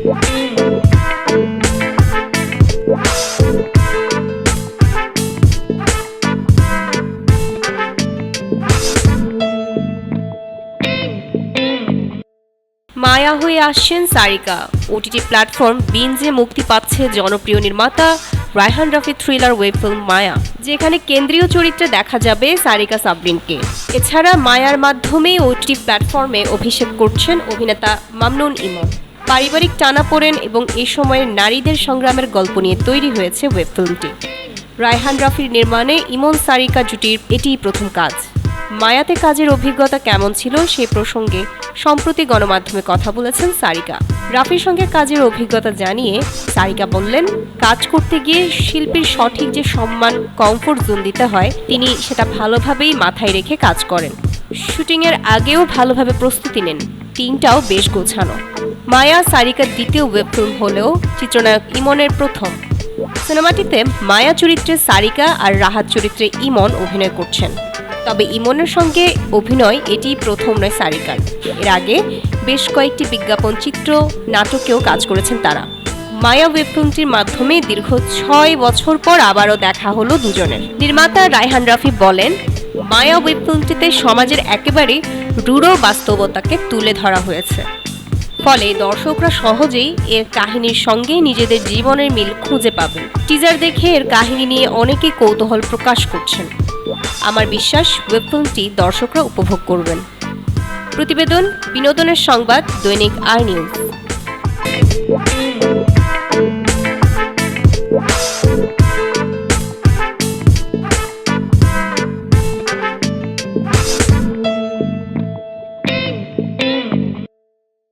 মায়া হয়ে আসছেন Sarika. OTT platform বিনজে মুক্তি পাচ্ছে জনপ্রিয় নির্মাতা Raihan Rafi thriller web film Maya, যেখানে কেন্দ্রীয় চরিত্রে দেখা যাবে সারিকা সাবরিনকে এছাড়া মায়ার মাধ্যমে ওটিটি প্ল্যাটফর্মে অভিষেক করছেন অভিনেতা মামনুন ইমন। পারিবারিক টানাপোড়েন এবং এ সময়ের নারীদের সংগ্রামের গল্প নিয়ে তৈরি হয়েছে ওয়েব ফিল্মটি। রায়হান রাফির নির্মাণে ইমন সারিকা জুটির এটিই প্রথম কাজ। মায়াতে কাজের অভিজ্ঞতা কেমন ছিল সে প্রসঙ্গে সম্প্রতি গণমাধ্যমে কথা বলেছেন সারিকা। রাফির সঙ্গে কাজের অভিজ্ঞতা জানিয়ে সারিকা বললেন, কাজ করতে গিয়ে শিল্পীর সঠিক যে সম্মান, কমফোর্ট জোন দিতে হয়, তিনি সেটা ভালোভাবেই মাথায় রেখে কাজ করেন। শুটিংয়ের আগেও ভালোভাবে প্রস্তুতি নেন। টিমটাও বেশ গোছানো। মায়া সারিকার দ্বিতীয় ওয়েব ফিল্ম হলেও চিত্রনায়ক ইমনের প্রথম। সিনেমাটিতে মায়া চরিত্রে সারিকা আর রাহাত চরিত্রে ইমন অভিনয় করছেন। তবে ইমনের সঙ্গে অভিনয় এটি প্রথম নয় সারিকার। এর আগে বেশ কয়েকটি বিজ্ঞাপন চিত্র, নাটকেও কাজ করেছেন তারা। মায়া ওয়েব ফিল্মটির মাধ্যমে দীর্ঘ ছয় বছর পর আবারও দেখা হলো দুজনের। নির্মাতা রায়হান রাফি বলেন মায়া ওয়েব ফিল্মটিতে সমাজের একেবারে রূঢ় বাস্তবতাকে তুলে ধরা হয়েছে। ফলে দর্শকরা সহজেই এর কাহিনীর সঙ্গে নিজেদের জীবনের মিল খুঁজে পাবেন। টিজার দেখে এর কাহিনী নিয়ে অনেকে কৌতূহল প্রকাশ করছেন। আমার বিশ্বাস ওয়েব ফিল্মটি দর্শকরা উপভোগ করবেন। প্রতিবেদন, বিনোদনের সংবাদ, দৈনিক আই নিউজ।